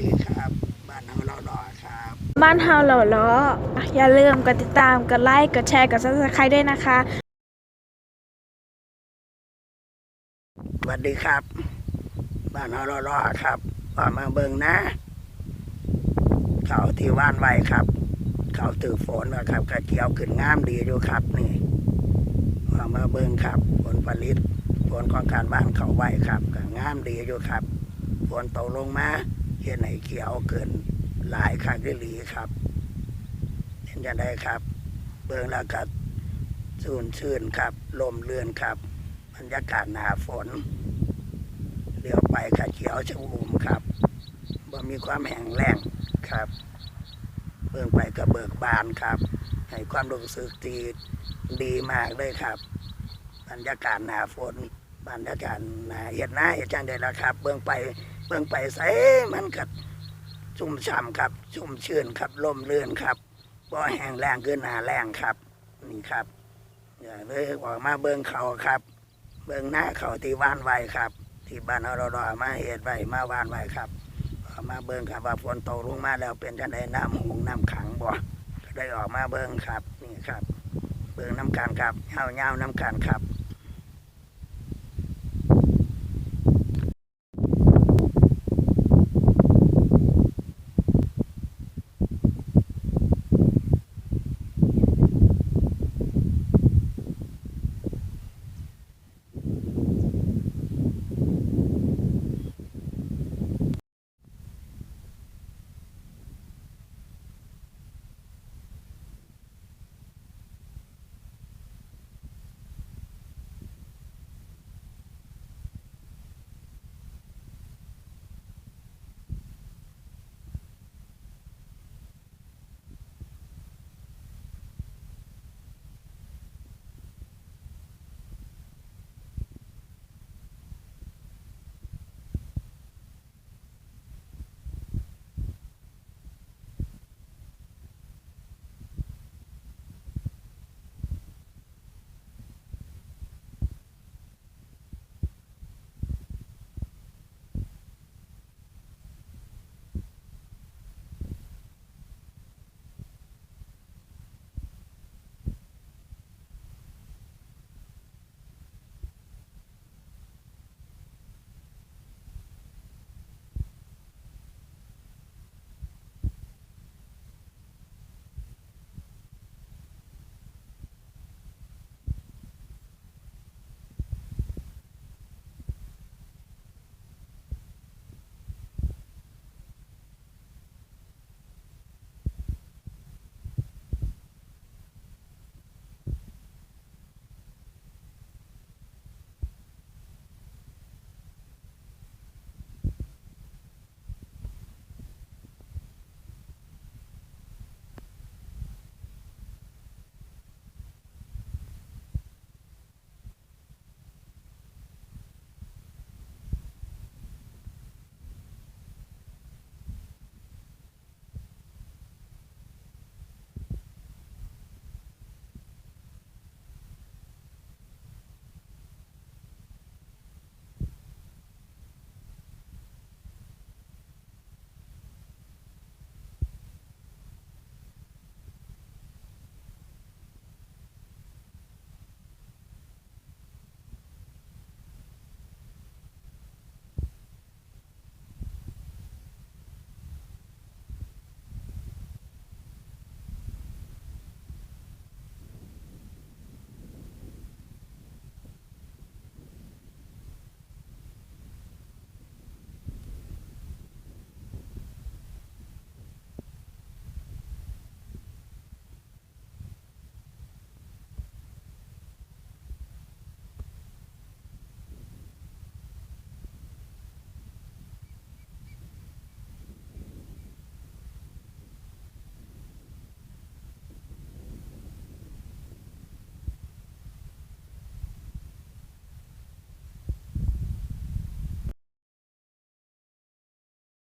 ดีครับ บ้านเฮาเราดอครับ บ้านเฮาเหล่าล้ออย่าลืมกดติดตาม กดไลค์ กดแชร์ กดซับสไครต์ด้วยนะคะ สวัสดีครับ บ้านเฮาเราดอครับว่ามาเบิ่งนะ เขาที่ว่านไว้ครับ เขาถือฝนนะครับกระเจียวขึ้นงามดีอยู่ครับนี่ว่ามาเบิ่งครับ ผลผลิตผลของการบ้านเขาไว้ครับก็งามดีอยู่ครับฝนตกลงมา เห็นไหนเขียวเกินหลายครั้งได้หลีครับเห็นจะได้ครับ เบิ่งแล้วก็สูนชื่นครับ ลมเรือนครับบรรยากาศหนาฝนเลี้ยวไปขาเขียวชอุ่มครับบ่มีความแห้งแล้งครับ เบิ่งไปก็เบิกบานครับให้ความรู้สึกที่ดีมากเลยครับ บรรยากาศหนาฝนบรรยากาศหนาเห็ดหน้าเห็ดจังได้แล้วครับ เบิ่งไป เบิ่งไปใสมันก็ชุ่มฉ่ำครับ ชุ่มชื่นครับลมเรือนครับบ่แห้งแล้งคือหนาแรงครับ นี่ครับอย่าเลยออกมาเบิ่งเขาครับ เบิ่งหน้าเขาที่ว่านไว้ครับ ที่บ้านเราดอมาเห็ดไว้มาว่านไว้ครับออกมาเบิ่งครับว่าฝนตกลงมาแล้วเป็นจังไดน้ำหงน้ำขังบ่ได้ออกมาเบิ่งครับ นี่ครับ เบิ่งน้ำกันครับเฮาเงาน้ำกันครับ